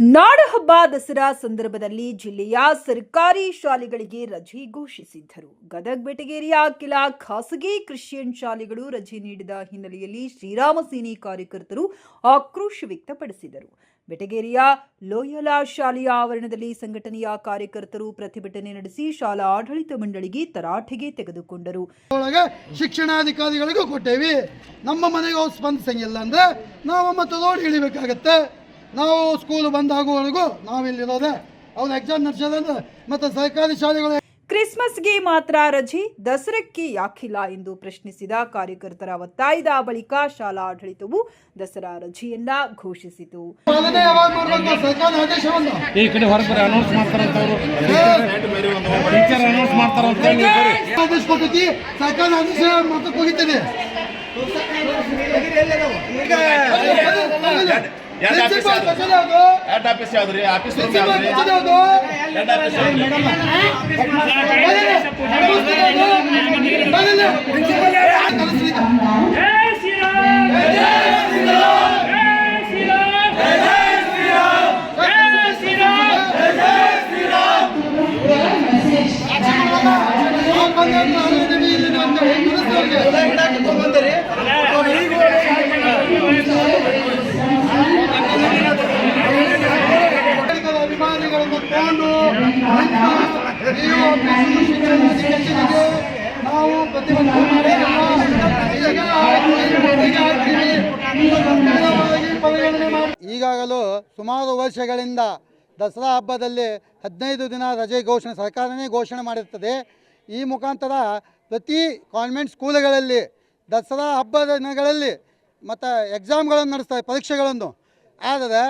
ನಾಡಹಬ್ಬ ದಸರಾ ಸಂದರ್ಭದಲ್ಲಿ ಜಿಲ್ಲೆಯ ಸರ್ಕಾರಿ ಶಾಲೆಗಳಿಗೆ ರಜೆ ಘೋಷಿಸಿದ್ದರು. ಗದಗ ಬೆಟಗೇರಿಯ ಕೆಲ ಖಾಸಗಿ ಕ್ರಿಶ್ಚಿಯನ್ ಶಾಲೆಗಳು ರಜೆ ನೀಡಿದ ಹಿನ್ನೆಲೆಯಲ್ಲಿ ಶ್ರೀರಾಮ ಸೇನೆ ಕಾರ್ಯಕರ್ತರು ಆಕ್ರೋಶ ವ್ಯಕ್ತಪಡಿಸಿದರು. ಬೆಟಗೇರಿಯ ಲೋಯಲಾ ಶಾಲೆಯ ಆವರಣದಲ್ಲಿ ಸಂಘಟನೆಯ ಕಾರ್ಯಕರ್ತರು ಪ್ರತಿಭಟನೆ ನಡೆಸಿ ಶಾಲಾ ಆಡಳಿತ ಮಂಡಳಿಗೆ ತರಾಟೆಗೆ ತೆಗೆದುಕೊಂಡರು. ಶಿಕ್ಷಣಾಧಿಕಾರಿಗಳಿಗೂ ಕೊಟ್ಟೇವಿ. ನಮ್ಮ ಮನೆಗೆ ಸ್ಪಂದಿಸಂಗಿಲ್ಲ ಅಂದ್ರೆ ನಾವು ಮತ್ತೆ ಇಳಿಬೇಕಾಗತ್ತೆ. ನಾವು ಸ್ಕೂಲ್ ಬಂದ್ ಆಗುವವರೆಗೂ ನಾವಿಲ್ಲಿರೋದೆ. ಅವ್ರು ಎಕ್ಸಾಮ್ ನಡೆಸೋದಂದ್ರೆ ಮತ್ತು ಸರ್ಕಾರಿ ಶಾಲೆಗಳು ಕ್ರಿಸ್ಮಸ್ಗೆ ಮಾತ್ರ ರಜೆ ದಸರಕ್ಕೆ ಯಾಕಿಲ್ಲ ಎಂದು ಪ್ರಶ್ನಿಸಿದ ಕಾರ್ಯಕರ್ತರ ಒತ್ತಾಯದ ಬಳಿಕ ಶಾಲಾ ಆಡಳಿತವು ದಸರಾ ರಜೆಯನ್ನ ಘೋಷಿಸಿತು. ಈ ಕಡೆ ಹೊರಗೆ ಅನೌನ್ಸ್ ಮಾಡ್ತಾರಂತ ಟೀಚರ್ ಅನೌನ್ಸ್ ಮಾಡ್ತಾರಂತ ಆದೇಶ ಕೊಟ್ಟೈತಿ ಸರ್ಕಾರ ಆದೇಶ ಮತ್ತೆ ಹೋಗಿದ್ದೇನೆ. ಎರಡು ಆಫೀಸ್ ಯಾವ್ದು? ಎರಡು ಆಫೀಸ್ ಯಾವ್ದ್ರಿ ಆಫೀಸ್ ರೂಮ್ ಯಾವ್ದ್ರಿ ಎರಡು ಆಫೀಸ್ ಯಾವ್ದ್ರಿ ಅಭಿಮಾನಿಗಳನ್ನು ತಗೊಂಡು ನೀವು ಈಗಾಗಲೂ ಸುಮಾರು ವರ್ಷಗಳಿಂದ ದಸರಾ ಹಬ್ಬದಲ್ಲಿ ಹದಿನೈದು ದಿನ ರಜೆ ಘೋಷಣೆ, ಸರ್ಕಾರನೇ ಘೋಷಣೆ ಮಾಡಿರ್ತದೆ. ಈ ಮುಖಾಂತರ ಪ್ರತಿ ಕಾನ್ವೆಂಟ್ ಸ್ಕೂಲ್ಗಳಲ್ಲಿ ದಸರಾ ಹಬ್ಬದ ದಿನಗಳಲ್ಲಿ ಮತ್ತು ಎಕ್ಸಾಮ್ಗಳನ್ನು ನಡೆಸ್ತಾರೆ, ಪರೀಕ್ಷೆಗಳನ್ನು. ಆದರೆ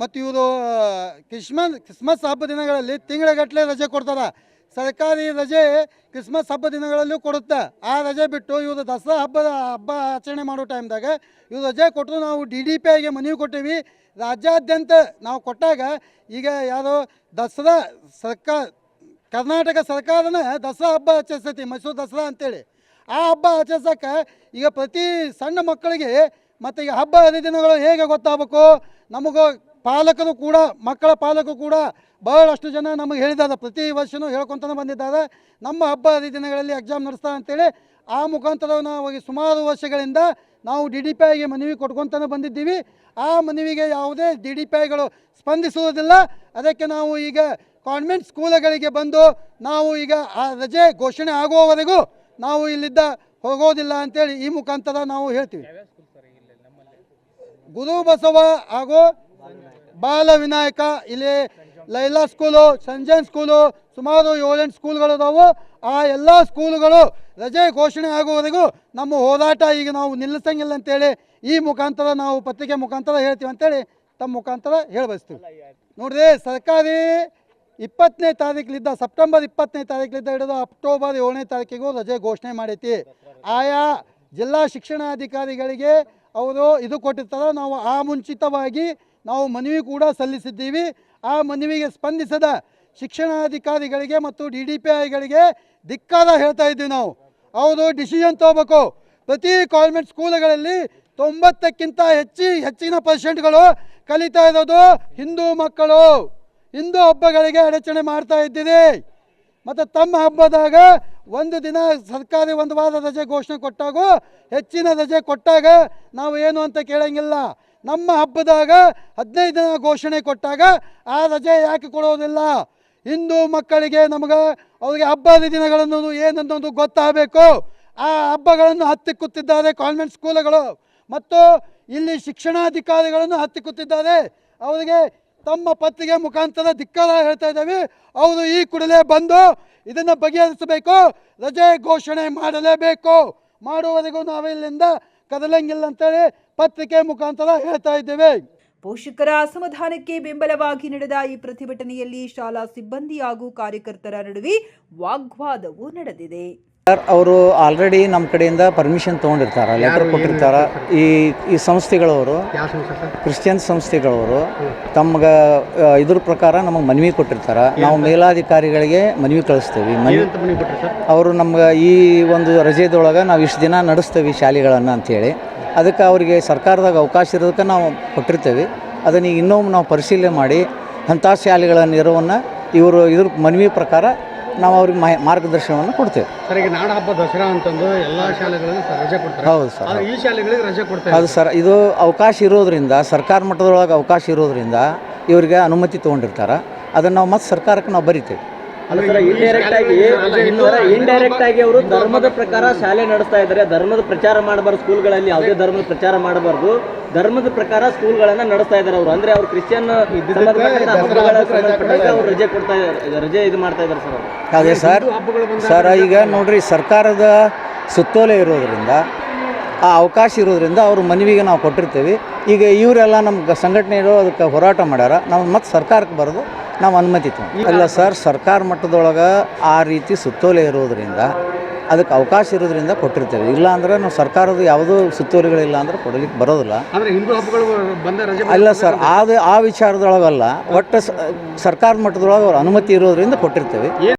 ಮತ್ತು ಇವರು ಕ್ರಿಸ್ಮಸ್ ಕ್ರಿಸ್ಮಸ್ ಹಬ್ಬ ದಿನಗಳಲ್ಲಿ ತಿಂಗಳಗಟ್ಟಲೆ ರಜೆ ಕೊಡ್ತಾರೆ. ಸರ್ಕಾರಿ ರಜೆ ಕ್ರಿಸ್ಮಸ್ ಹಬ್ಬ ದಿನಗಳಲ್ಲೂ ಕೊಡುತ್ತೆ. ಆ ರಜೆ ಬಿಟ್ಟು ಇವರು ದಸರಾ ಹಬ್ಬದ ಹಬ್ಬ ಆಚರಣೆ ಮಾಡೋ ಟೈಮ್ದಾಗ ಇವ್ರು ರಜೆ ಕೊಟ್ಟರು ನಾವು ಡಿ ಡಿ ಪಿ ಐಗೆ ಮನವಿ ಕೊಟ್ಟೀವಿ. ರಾಜ್ಯಾದ್ಯಂತ ನಾವು ಕೊಟ್ಟಾಗ ಈಗ ಯಾರೋ ದಸರಾ ಸರ್ಕಾರ ಕರ್ನಾಟಕ ಸರ್ಕಾರನ ದಸರಾ ಹಬ್ಬ ಆಚರಿಸ್ತೈತಿ ಮೈಸೂರು ದಸರಾ ಅಂತೇಳಿ. ಆ ಹಬ್ಬ ಆಚರಿಸೋಕೆ ಈಗ ಪ್ರತಿ ಸಣ್ಣ ಮಕ್ಕಳಿಗೆ ಮತ್ತು ಈಗ ಹಬ್ಬ ಹರಿದಿನಗಳು ಹೇಗೆ ಗೊತ್ತಾಗಬೇಕು? ನಮಗೂ ಪಾಲಕರು ಕೂಡ, ಮಕ್ಕಳ ಪಾಲಕರು ಕೂಡ ಬಹಳಷ್ಟು ಜನ ನಮಗೆ ಹೇಳಿದ್ದಾರೆ. ಪ್ರತಿ ವರ್ಷವೂ ಹೇಳ್ಕೊತಾನೆ ಬಂದಿದ್ದಾರೆ. ನಮ್ಮ ಹಬ್ಬ ಹರಿದಿನಗಳಲ್ಲಿ ಎಕ್ಸಾಮ್ ನಡೆಸ್ತಾ ಅಂತೇಳಿ ಆ ಮುಖಾಂತರ ನಾವು ಸುಮಾರು ವರ್ಷಗಳಿಂದ ನಾವು ಡಿ ಡಿ ಪಿ ಐಗೆ ಮನವಿ ಕೊಟ್ಕೊತಾನೆ ಬಂದಿದ್ದೀವಿ. ಆ ಮನವಿಗೆ ಯಾವುದೇ ಡಿ ಡಿ ಪಿ ಐಗಳು ಸ್ಪಂದಿಸುವುದಿಲ್ಲ. ಅದಕ್ಕೆ ನಾವು ಈಗ ಕಾನ್ವೆಂಟ್ ಸ್ಕೂಲ್ಗಳಿಗೆ ಬಂದು ನಾವು ಈಗ ಆ ರಜೆ ಘೋಷಣೆ ಆಗುವವರೆಗೂ ನಾವು ಇಲ್ಲಿದ್ದ ಹೋಗೋದಿಲ್ಲ ಅಂತೇಳಿ ಈ ಮುಖಾಂತರ ನಾವು ಹೇಳ್ತೀವಿ. ಗುರು ಬಸವ ಹಾಗೂ ಬಾಲ ವಿನಾಯಕ ಇಲ್ಲಿ ಲೈಲಾ ಸ್ಕೂಲು ಸಂಜಯನ್ ಸ್ಕೂಲು, ಸುಮಾರು ಏಳೆಂಟು ಸ್ಕೂಲ್ಗಳು ಅದಾವು ಆ ಎಲ್ಲ ಸ್ಕೂಲುಗಳು ರಜೆ ಘೋಷಣೆ ಆಗುವವರೆಗೂ ನಮ್ಮ ಹೋರಾಟ ಈಗ ನಾವು ನಿಲ್ಲಿಸಂಗಿಲ್ಲ ಅಂತೇಳಿ ಈ ಮುಖಾಂತರ ನಾವು ಪತ್ರಿಕೆ ಮುಖಾಂತರ ಹೇಳ್ತೀವಿ ಅಂತೇಳಿ ತಮ್ಮ ಮುಖಾಂತರ ಹೇಳಬಯಸ್ತೀವಿ. ನೋಡ್ರಿ, ಸರ್ಕಾರಿ ಇಪ್ಪತ್ತನೇ ತಾರೀಕಲಿದ್ದ ಸೆಪ್ಟೆಂಬರ್ ಇಪ್ಪತ್ತನೇ ತಾರೀಕಲಿದ್ದ ಹಿಡಿದು ಅಕ್ಟೋಬರ್ ಏಳನೇ ತಾರೀಕಿಗೂ ರಜೆ ಘೋಷಣೆ ಮಾಡೈತಿ. ಆಯಾ ಜಿಲ್ಲಾ ಶಿಕ್ಷಣಾಧಿಕಾರಿಗಳಿಗೆ ಅವರು ಇದು ಕೊಟ್ಟಿರ್ತಾರೆ, ನಾವು ಆ ಮುಂಚಿತವಾಗಿ ನಾವು ಮನವಿ ಕೂಡ ಸಲ್ಲಿಸಿದ್ದೀವಿ. ಆ ಮನವಿಗೆ ಸ್ಪಂದಿಸದ ಶಿಕ್ಷಣಾಧಿಕಾರಿಗಳಿಗೆ ಮತ್ತು ಡಿ ಡಿ ಪಿ ಐಗಳಿಗೆ ಧಿಕ್ಕಾರ ಹೇಳ್ತಾ ಇದ್ದೀವಿ ನಾವು. ಅವರು ಡಿಸಿಷನ್ ತಗೋಬೇಕು. ಪ್ರತಿ ಕಾನ್ವೆಂಟ್ ಸ್ಕೂಲ್ಗಳಲ್ಲಿ ತೊಂಬತ್ತಕ್ಕಿಂತ ಹೆಚ್ಚಿ, ಹೆಚ್ಚಿನ ಪರ್ಸೆಂಟ್ಗಳು ಕಲಿತಾ ಇರೋದು ಹಿಂದೂ ಮಕ್ಕಳು. ಹಿಂದೂ ಹಬ್ಬಗಳಿಗೆ ಅಡಚಣೆ ಮಾಡ್ತಾ ಇದ್ದೀರಿ ಮತ್ತು ತಮ್ಮ ಹಬ್ಬದಾಗ ಒಂದು ದಿನ ಸರ್ಕಾರಿ ಒಂದು ವಾರ ರಜೆ ಘೋಷಣೆ ಕೊಟ್ಟಾಗೂ ಹೆಚ್ಚಿನ ರಜೆ ಕೊಟ್ಟಾಗ ನಾವು ಏನು ಅಂತ ಕೇಳಂಗಿಲ್ಲ. ನಮ್ಮ ಹಬ್ಬದಾಗ ಹದಿನೈದು ದಿನ ಘೋಷಣೆ ಕೊಟ್ಟಾಗ, ಆ ರಜೆ ಯಾಕೆ ಕೊಡೋದಿಲ್ಲ? ಹಿಂದೂ ಮಕ್ಕಳಿಗೆ ನಮಗೆ ಅವರಿಗೆ ಹಬ್ಬದ ದಿನಗಳನ್ನು ಏನನ್ನೋದು ಗೊತ್ತಾಗಬೇಕು. ಆ ಹಬ್ಬಗಳನ್ನು ಹತ್ತಿಕ್ಕುತ್ತಿದ್ದಾರೆ ಕಾನ್ವೆಂಟ್ ಸ್ಕೂಲುಗಳು. ಮತ್ತು ಇಲ್ಲಿ ಶಿಕ್ಷಣಾಧಿಕಾರಿಗಳನ್ನು ಹತ್ತಿಕ್ಕುತ್ತಿದ್ದಾರೆ. ಅವರಿಗೆ ತಮ್ಮ ಪತ್ರಿಕೆ ಮುಖಾಂತರ ಧಿಕ್ಕಾರ ಹೇಳ್ತಾ ಇದ್ದೇವೆ. ಅವರು ಈ ಕೂಡಲೇ ಬಂದು ಇದನ್ನು ಬಗೆಹರಿಸಬೇಕು. ರಜೆ ಘೋಷಣೆ ಮಾಡಲೇಬೇಕು. ಮಾಡುವವರೆಗೂ ನಾವಿಲ್ಲಿಂದ ಕದಲಂಗಿಲ್ಲ ಅಂತೇಳಿ ಪತ್ರಿಕೆ ಮುಖಾಂತರ ಹೇಳ್ತಾ ಇದ್ದೇವೆ. ಪೋಷಕರ ಅಸಮಾಧಾನಕ್ಕೆ ಬೆಂಬಲವಾಗಿ ನಡೆದ ಈ ಪ್ರತಿಭಟನೆಯಲ್ಲಿ ಶಾಲಾ ಸಿಬ್ಬಂದಿ ಹಾಗೂ ಕಾರ್ಯಕರ್ತರ ನಡುವೆ ವಾಗ್ವಾದವೂ ನಡೆದಿದೆ. ಸರ್ ಅವರು ಆಲ್ರೆಡಿ ನಮ್ಮ ಕಡೆಯಿಂದ ಪರ್ಮಿಷನ್ ತೊಗೊಂಡಿರ್ತಾರೆ ಲೆಟರ್ ಕೊಟ್ಟಿರ್ತಾರೆ. ಈ ಈ ಸಂಸ್ಥೆಗಳವರು ಕ್ರಿಶ್ಚಿಯನ್ ಸಂಸ್ಥೆಗಳವರು ತಮ್ಗೆ ಇದ್ರ ಪ್ರಕಾರ ನಮಗೆ ಮನವಿ ಕೊಟ್ಟಿರ್ತಾರೆ. ನಾವು ಮೇಲಾಧಿಕಾರಿಗಳಿಗೆ ಮನವಿ ಕಳಿಸ್ತೇವೆ. ಮನವಿ ಅವರು ನಮ್ಗೆ ಈ ಒಂದು ರಜೆದೊಳಗೆ ನಾವು ಇಷ್ಟು ದಿನ ನಡೆಸ್ತೇವೆ ಶಾಲೆಗಳನ್ನು ಅಂಥೇಳಿ ಅದಕ್ಕೆ ಅವರಿಗೆ ಸರ್ಕಾರದಾಗ ಅವಕಾಶ ಇರೋದಕ್ಕೆ ನಾವು ಕೊಟ್ಟಿರ್ತೇವೆ. ಅದನ್ನು ಈಗ ಇನ್ನೊಮ್ಮೆ ನಾವು ಪರಿಶೀಲನೆ ಮಾಡಿ ಅಂಥ ಶಾಲೆಗಳ ನೆರವನ್ನು ಇವರು ಇದ್ರ ಮನವಿ ಪ್ರಕಾರ ನಾವು ಅವ್ರಿಗೆ ಮಾ- ಮಾರ್ಗದರ್ಶನವನ್ನು ಕೊಡ್ತೇವೆ. ಸರ್ ಈಗ ನಾಡ ಹಬ್ಬ ದಸರಾ ಅಂತಂದು ಎಲ್ಲ ಶಾಲೆಗಳಲ್ಲಿ ರಜೆ ಕೊಡ್ತಾರೆ. ಹೌದು ಸರ್ ಈ ಶಾಲೆಗಳಿಗೆ ರಜೆ ಕೊಡ್ತಾರೆ ಅದು ಸರ್ ಇದು ಅವಕಾಶ ಇರೋದ್ರಿಂದ ಸರ್ಕಾರ ಮಟ್ಟದೊಳಗೆ ಅವಕಾಶ ಇರೋದ್ರಿಂದ ಇವರಿಗೆ ಅನುಮತಿ ತೊಗೊಂಡಿರ್ತಾರೆ. ಅದನ್ನು ನಾವು ಮತ್ತೆ ಸರ್ಕಾರಕ್ಕೆ ನಾವು ಬರಿತೇವೆ. ಇಂಡೈರೆಕ್ಟ್ ಆಗಿ ಇಂಡೈರೆಕ್ಟ್ ಆಗಿ ಅವರು ಧರ್ಮದ ಪ್ರಕಾರ ಶಾಲೆ ನಡೆಸ್ತಾ ಇದ್ದಾರೆ ಧರ್ಮದ ಪ್ರಚಾರ ಮಾಡಬಾರ್ದು ಸ್ಕೂಲ್ಗಳಲ್ಲಿ ಯಾವುದೇ ಧರ್ಮದ ಪ್ರಚಾರ ಮಾಡಬಾರ್ದು. ಧರ್ಮದ ಪ್ರಕಾರ ಸ್ಕೂಲ್ಗಳನ್ನ ನಡೆಸ್ತಾ ಇದ್ದಾರೆ ಅವರು. ಅಂದ್ರೆ ಅವ್ರು ಕ್ರಿಶ್ಚಿಯನ್ ಅವ್ರು ರಜೆ ಕೊಡ್ತಾ ಇದ್ದಾರೆ ರಜೆ ಇದು ಮಾಡ್ತಾ ಇದ್ದಾರೆ ಸರ್ ಅವರು. ಅದೇ ಸರ್ ಸರ್ ಈಗ ನೋಡ್ರಿ ಸರ್ಕಾರದ ಸುತ್ತೋಲೆ ಇರೋದ್ರಿಂದ ಆ ಅವಕಾಶ ಇರೋದ್ರಿಂದ ಅವ್ರ ಮನವಿಗೆ ನಾವು ಕೊಟ್ಟಿರ್ತೀವಿ. ಈಗ ಇವರೆಲ್ಲ ನಮ್ಮ ಇರೋ ಅದಕ್ಕೆ ಹೋರಾಟ ಮಾಡ್ಯಾರ. ನಾವು ಮತ್ತೆ ಸರ್ಕಾರಕ್ಕೆ ಬರೋದು ನಾವು ಅನುಮತಿ ತಗೊಂಡು. ಇಲ್ಲ ಸರ್ ಸರ್ಕಾರ ಮಟ್ಟದೊಳಗೆ ಆ ರೀತಿ ಸುತ್ತೋಲೆ ಇರೋದ್ರಿಂದ ಅದಕ್ಕೆ ಅವಕಾಶ ಇರೋದ್ರಿಂದ ಕೊಟ್ಟಿರ್ತೇವೆ. ಇಲ್ಲ ಅಂದ್ರೆ ನಾವು ಸರ್ಕಾರದ ಯಾವುದೂ ಸುತ್ತೋಲೆಗಳಿಲ್ಲ ಅಂದ್ರೆ ಕೊಡಲಿಕ್ಕೆ ಬರೋದಿಲ್ಲ. ಅಂದ್ರೆ ಹಿಂದೂ ಹಬ್ಬಗಳು ಬಂದ ರಜೆ ಅಲ್ಲ ಸರ್ ಅದು ಆ ವಿಚಾರದೊಳಗಲ್ಲ ಒಟ್ಟು ಸರ್ಕಾರದ ಸರ್ಕಾರ ಮಟ್ಟದೊಳಗೆ ಅವ್ರ ಅನುಮತಿ ಇರೋದ್ರಿಂದ ಕೊಟ್ಟಿರ್ತೇವೆ.